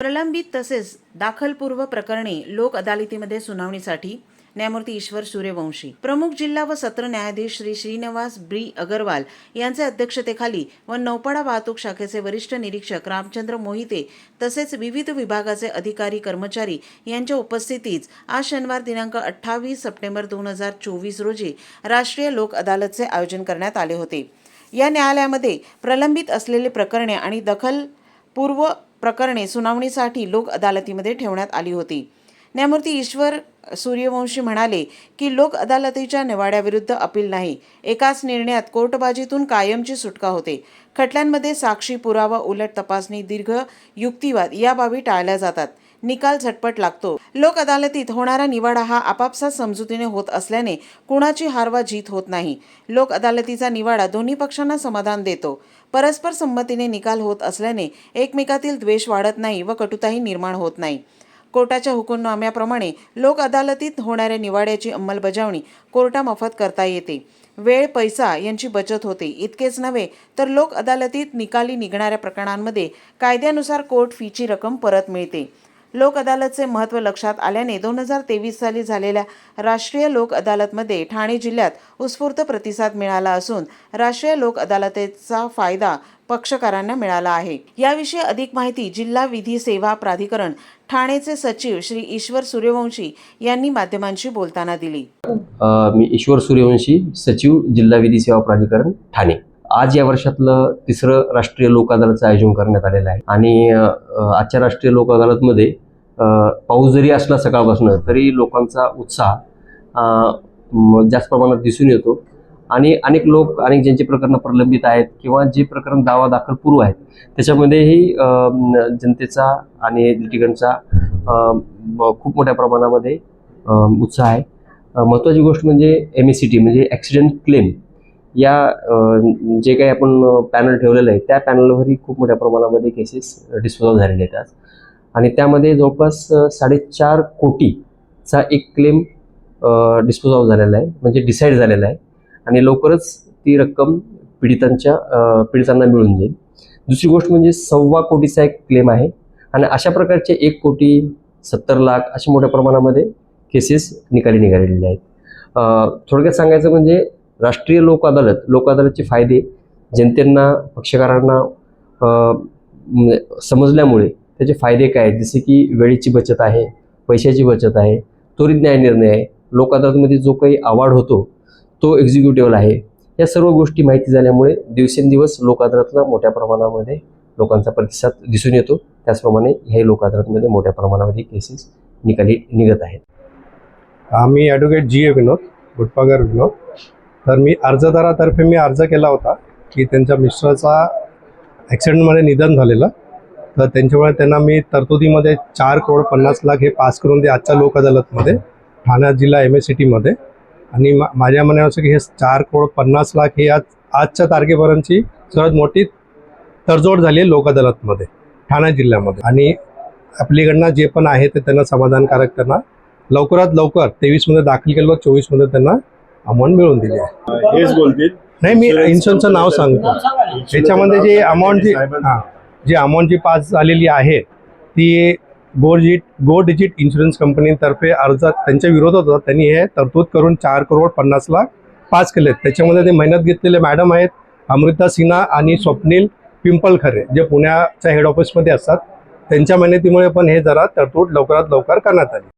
प्रलंबित तसेच दाखलपूर्व प्रकरणे लोक अदालतीमध्ये सुनावणीसाठी न्यायमूर्ती ईश्वर सूर्यवंशी प्रमुख जिल्हा व सत्र न्यायाधीश श्री श्रीनिवास ब्री अगरवाल यांच्या अध्यक्षतेखाली व नौपाडा वाहतूक शाखेचे वरिष्ठ निरीक्षक रामचंद्र मोहिते तसेच विविध विभागाचे अधिकारी कर्मचारी यांच्या उपस्थितीत आज शनिवार दिनांक अठ्ठावीस सप्टेंबर दोन हजार चोवीस रोजी राष्ट्रीय लोक अदालतचे आयोजन करण्यात आले होते. या न्यायालयामध्ये प्रलंबित असलेले प्रकरणे आणि दखल पूर्व प्रकरणे सुनावणीसाठी लोक अदालतीमध्ये ठेवण्यात आली होती. न्यायमूर्ती ईश्वर सूर्यवंशी म्हणाले की लोक अदालतीच्या निवाड्याविरुद्ध अपील नाही. एकाच निर्णयात कोर्टबाजीतून कायमची सुटका होते. खटल्यांमध्ये साक्षी पुरावा उलट तपासणी दीर्घ युक्तिवाद या बाबी टाळल्या जातात. निकाल झटपट लागतो. लोक अदालतीत होणारा निवाडा हा आपापसात समजुतीने होत असल्याने कुणाची हार वा जीत होत नाही. लोक अदालतीचा निवाडा दोन्ही पक्षांना समाधान देतो. परस्पर संमतीने निकाल होत असल्याने एकमेकातील द्वेष वाढत नाही व कटुताही निर्माण होत नाही. कोर्टाच्या हुकुमनाम्याप्रमाणे लोक अदालतीत होणाऱ्या निवाड्याची अंमलबजावणी कोर्टामार्फत करता येते. वेळ पैसा यांची बचत होते. इतकेच नव्हे तर लोक अदालतीत निकाली निघणाऱ्या प्रकरणांमध्ये कायद्यानुसार कोर्ट फीची रक्कम परत मिळते. लोक अदालतचे महत्त्व लक्षात आल्याने दोन हजार तेवीस साली झालेल्या राष्ट्रीय लोक अदालतमध्ये ठाणे जिल्ह्यात उत्स्फूर्त प्रतिसाद मिळाला असून राष्ट्रीय लोक अदालतीचा फायदा पक्षकारांना मिळाला आहे. याविषयी अधिक माहिती जिल्हा विधी सेवा प्राधिकरण ठाणेचे सचिव श्री ईश्वर सूर्यवंशी यांनी माध्यमांशी बोलताना दिली. मी ईश्वर सूर्यवंशी सचिव जिल्हा विधी सेवा प्राधिकरण ठाणे. आज या वर्षातलं तिसरं राष्ट्रीय लोक अदालतचं आयोजन करण्यात आलेलं आहे. आणि आजच्या राष्ट्रीय लोक अदालतमध्ये पाऊस जरी असला सकाळपासून तरी लोकांचा उत्साह जास्त प्रमाणात दिसून येतो. आणि अनेक लोक अनेक ज्यांचे प्रकरण प्रलंबित आहेत किंवा जे प्रकरण दावा दाखल पूर्व आहेत त्याच्यामध्येही जनतेचा आणि लिटिगंटचा खूप मोठ्या प्रमाणामध्ये उत्साह आहे. महत्त्वाची गोष्ट म्हणजे एम एस सी टी म्हणजे ॲक्सिडेंट क्लेम या जे काही आपण पॅनल ठेवलेलं आहे त्या पॅनलवरही खूप मोठ्या प्रमाणामध्ये केसेस डिस्पोज झालेले आहेत आज. आणि त्यामध्ये जवळपास साडेचार कोटीचा एक क्लेम डिस्पोज ऑफ झालेला आहे म्हणजे डिसाईड झालेला आहे. आणि लवकरच ती रक्कम पीडितांच्या पीडितांना मिळून जाईल. दुसरी गोष्ट म्हणजे सव्वा कोटीचा एक क्लेम आहे. आणि अशा प्रकारचे एक कोटी सत्तर लाख अशा मोठ्या प्रमाणामध्ये केसेस निकाली निघालेले आहेत. थोडक्यात सांगायचं म्हणजे राष्ट्रीय लोक अदालत लोक अदालतचे फायदे जनतेंना पक्षकारांना म्हणजे समजल्यामुळे त्याचे फायदे काय आहेत? जसे की वेळेची बचत आहे पैशाची बचत आहे त्वरित न्याय निर्णय आहे लोक अदालतमध्ये जो काही अवॉर्ड होतो तो एक्झिक्युटिव्हला आहे. या सर्व गोष्टी माहिती झाल्यामुळे दिवसेंदिवस लोक अदालतला मोठ्या प्रमाणामध्ये लोकांचा प्रतिसाद दिसून येतो. त्याचप्रमाणे ह्याही लोक अदालतमध्ये मोठ्या प्रमाणामध्ये केसेस निकाली निघत आहेत. आम्ही ॲडव्होकेट जी ए विनोद गुटपागर विनोद. तर मी अर्जदारातर्फे मी अर्ज केला होता की त्यांच्या मिस्टरचा ॲक्सिडेंटमध्ये निधन झालेलं. तर त्यांच्यामुळे त्यांना मी तरतुदीमध्ये चार करोड पन्नास लाख हे पास करून दे आजच्या लोक अदालतमध्ये ठाणा जिल्हा एम एस सी टीमध्ये आणि मा माझ्या म्हणण्यावर असं की हे चार करोड पन्नास लाख हे आज आजच्या तारखेपर्यंतची सर्वात मोठी तडजोड झाली आहे लोक अदालतमध्ये ठाणा जिल्ह्यामध्ये. आणि आपलीकडनं जे पण आहे ते त्यांना समाधानकारक त्यांना लवकरात लवकर तेवीसमध्ये दाखल केलं चोवीसमध्ये त्यांना अमाऊंट मिळून दिली आहे. हेच बोलतील. नाही मी इन्शुरन्सचं नाव सांगतो. त्याच्यामध्ये जे अमाऊंट जी हां जी अमाऊंट जी पास झालेली आहे ती Go Digit Go Digit insurance कंपनीतर्फे अर्ज त्यांच्या विरोधात होता. त्यांनी हे तरतूद करून चार करोड पन्नास लाख पास केलेत. त्याच्यामध्ये ते मेहनत घेतलेले मॅडम आहेत अमृता सिन्हा आणि स्वप्नील पिंपलखरे जे पुण्याच्या हेड ऑफिसमध्ये असतात. त्यांच्या मेहनतीमुळे पण हे जरा तरतूद लवकरात लवकर करण्यात आली.